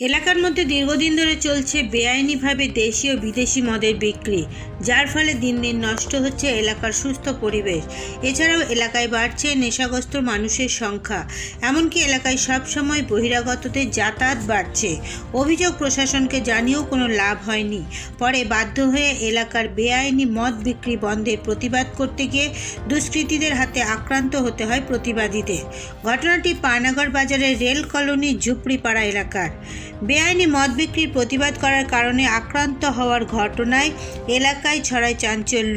এলাকার মধ্যে দীর্ঘদিন ধরে চলছে বেআইনিভাবে দেশি ও বিদেশি মদের বিক্রি, যার ফলে দিন দিন নষ্ট হচ্ছে এলাকার সুস্থ পরিবেশ। এছাড়াও এলাকায় বাড়ছে নেশাগ্রস্ত মানুষের সংখ্যা। এমনকি এলাকায় সবসময় বহিরাগতদের যাতায়াত বাড়ছে। অভিযোগ প্রশাসনকে জানিয়েও কোনো লাভ হয়নি। পরে বাধ্য হয়ে এলাকার বেআইনি মদ বিক্রি বন্ধের প্রতিবাদ করতে গিয়ে দুষ্কৃতীদের হাতে আক্রান্ত হতে হয় প্রতিবাদীদের। ঘটনাটি পানাগড় বাজারের রেল কলোনির ঝুপড়িপাড়া এলাকার। বেআইনি মদ বিক্রির প্রতিবাদ করার কারণে আক্রান্ত হওয়ার ঘটনায় এলাকায় ছড়ায় চাঞ্চল্য।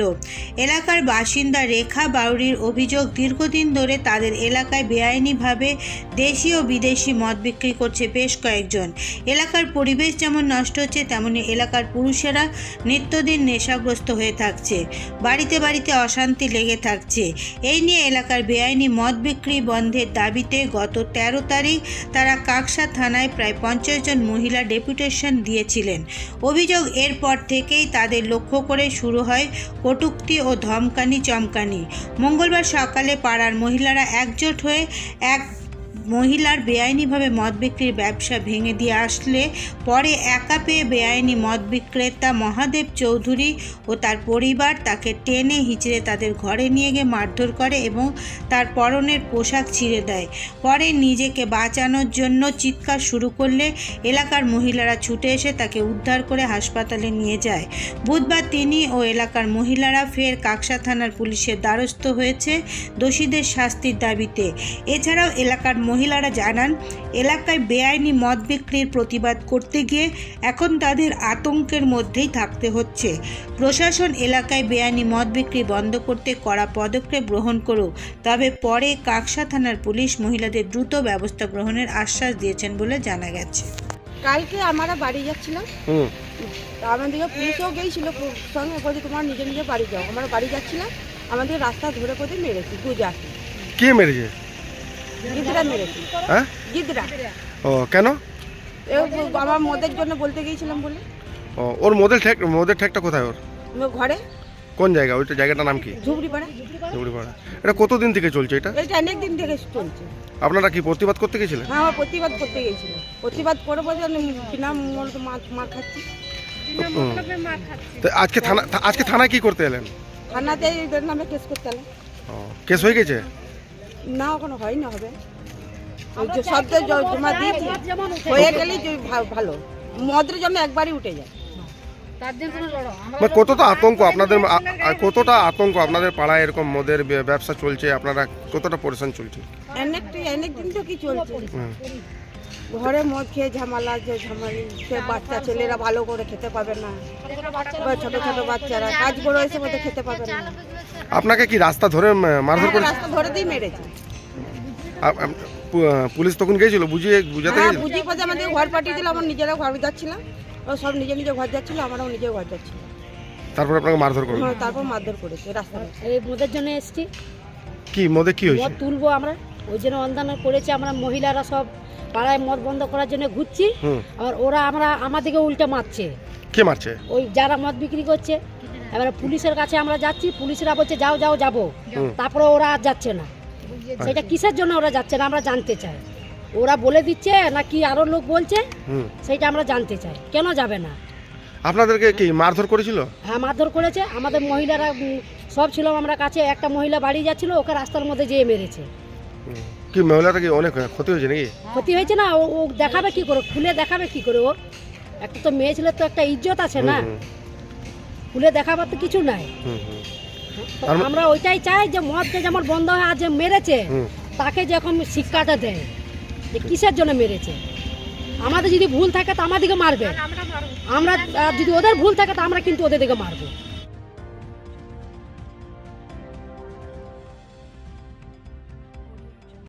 এলাকার বাসিন্দা রেখা বাউরির অভিযোগ, দীর্ঘদিন ধরে তাদের এলাকায় বেআইনিভাবে দেশি ও বিদেশি মদ বিক্রি করছে বেশ কয়েকজন। এলাকার পরিবেশ যেমন নষ্ট হচ্ছে, তেমনি এলাকার পুরুষেরা নিত্যদিন নেশাগ্রস্ত হয়ে থাকছে, বাড়িতে বাড়িতে অশান্তি লেগে থাকছে। এই নিয়ে এলাকার বেআইনি মদ বিক্রি বন্ধের দাবিতে গত তেরো তারিখ তারা কাকসা থানায় প্রায় পঞ্চাশ জন মহিলা ডেপুটেশন দিয়েছিলেন। অভিযোগ এরপর থেকেই তাদের লক্ষ্য করে শুরু হয় কটুক্তি ও ধমকানি চমকানি মঙ্গলবার সকালে পাড়ার মহিলারা একজোট হয়ে এক মহিলার বেআইনিভাবে মদ বিক্রির ব্যবসা ভেঙে দিয়ে আসলে পরে একা পেয়ে বেআইনি মদ বিক্রেতা মহাদেব চৌধুরী ও তার পরিবার তাকে টেনে হিচড়ে তাদের ঘরে নিয়ে গিয়ে মারধর করে এবং তার পরনের পোশাক ছিঁড়ে দেয়। পরে নিজেকে বাঁচানোর জন্য চিৎকার শুরু করলে এলাকার মহিলারা ছুটে এসে তাকে উদ্ধার করে হাসপাতালে নিয়ে যায়। বুধবার তিনি ও এলাকার মহিলারা ফের কাকসা থানার পুলিশের দ্বারস্থ হয়েছে দোষীদের শাস্তির দাবিতে। এছাড়াও এলাকার মহিলারা জানান এলাকায় বেআইনি মদ বিক্রির প্রতিবাদ করতে গিয়ে এখন তাদের আতঙ্কের মধ্যেই থাকতে হচ্ছে। প্রশাসন এলাকায় বেআইনি মদ বিক্রি বন্ধ করতে কড়া পদক্ষেপ গ্রহণ করুক তবে পরে কাকসা থানার পুলিশ মহিলাদের দ্রুত ব্যবস্থা গ্রহণের আশ্বাস দিয়েছেন বলে জানা গেছে। কালকে আমরা বাড়ি যাচ্ছিলাম। হুম। তা আমাদেরকে পুলিশও গিয়েছিল সঙ্গে বলছে তোমার নিজে নিজে বাড়ি যাও। আমরা বাড়ি যাচ্ছিলাম আমাদের রাস্তা ধরে করে মেরেছি দুজাকে কে মেরেছি? হ্যাঁ? ও কেন? আমার মদের জন্য বলতে গিয়েছিলাম বলে। ও ওর মদের ঠেক মদের ঠেকটা কোথায় ওর? ঘরে। কোন জায়গা? ওইটা জায়গাটার নাম কি? এটা কতদিন থেকে চলছে এটা? এটা অনেক দিন থেকে চলছে। আপনারা কি প্রতিবাদ করতে গেছিলেন? হ্যাঁ আমার প্রতিবাদ করতে প্রতিবাদ করে বলছে আমি বিনা মূল্য মার মার খাচ্ছি। তো আজকে থানা আজকে থানায় কি করতে এলেন? থানাতে এদের নামে কেস করতে কেস হয়ে গেছে? না ওখানে হয় না হবে। ওই যে শব্দ জমা দিয়েছি হয়ে গেলেই যে ভালো। মদের জন্য একবারই উঠে যায়। কতটা আতঙ্ক আপনাদের কতটা আতঙ্ক আপনাদের পাড়ায় এরকম মদের ব্যবসা চলছে? আপনারা কতটা পরেশান চলছে? অনেক দিন তো কি চলছে? ঘরে মদ খেয়ে ঝামেলা যে ঝামেলি সে বাচ্চা ছেলেরা ভালো করে খেতে পাবে না। ছোট ছোট বাচ্চারা কাজ করে এসে মধ্যে খেতে পাবে না। আপনাকে কি রাস্তা ধরে মারধর হ্যাঁ, করে রাস্তা ধরে দিয়ে মেরেছে পুলিশ তখন গিয়েছিল বুঝিয়ে বুঝাতে হ্যাঁ গেছিল? বুঝি পথে আমাদের ঘর পাঠিয়ে দিল আমার নিজেরা ঘর যাচ্ছিলাম। ও সব নিজে নিজে ঘর যাচ্ছিল আমরাও নিজে ঘর যাচ্ছিলাম। তারপর আপনাকে মারধর করল? হ্যাঁ, তারপর মারধর করেছে রাস্তা এই মোদের জন্য এসছি। কি মদে কি হয়েছে? মদ তুলবো আমরা। ওই জন্য অন্দান করেছে আমরা মহিলারা সব পাড়ায় মদ বন্ধ করার জন্য ঘুরছি। আর ওরা আমরা আমাদেরকে উল্টে মারছে। কে মারছে? ওই যারা মদ বিক্রি করছে। এবারে পুলিশের কাছে আমরা যাচ্ছি পুলিশরা বলছে যাও যাও যাব। তারপরে ওরা আর যাচ্ছে না। সেটা কিসের জন্য ওরা যাচ্ছে না আমরা জানতে চাই। ওরা বলে দিচ্ছে না কি আরও লোক বলছে সেটা আমরা জানতে চাই। কেন যাবে না? আপনাদেরকে কি মারধর করেছিল? হ্যাঁ মারধর করেছে। আমাদের মহিলারা সব ছিল আমরা কাছে। একটা মহিলা বাড়ি যাচ্ছিল ওকে রাস্তার মধ্যে যেয়ে মেরেছে। কি মহিলাটা কি অনেক ক্ষতি হয়েছে নাকি? ক্ষতি হয়েছে না ও দেখাবে কি করে? খুলে দেখাবে কি করে? ও একটা তো মেয়ে ছেলের তো একটা ইজ্জত আছে না। খুলে দেখাবার তো কিছু নাই। আমরা ওইটাই চাই যে মদকে যেমন বন্ধ হয় আর যে মেরেছে। তাকে যেরকম শিক্ষাটা দেয় যে কিসের জন্য মেরেছে? আমাদের যদি ভুল থাকে তো আমাদেরকে মারবে। আমরা যদি ওদের ভুল থাকে তো আমরা কিন্তু ওদের দিকে মারবো।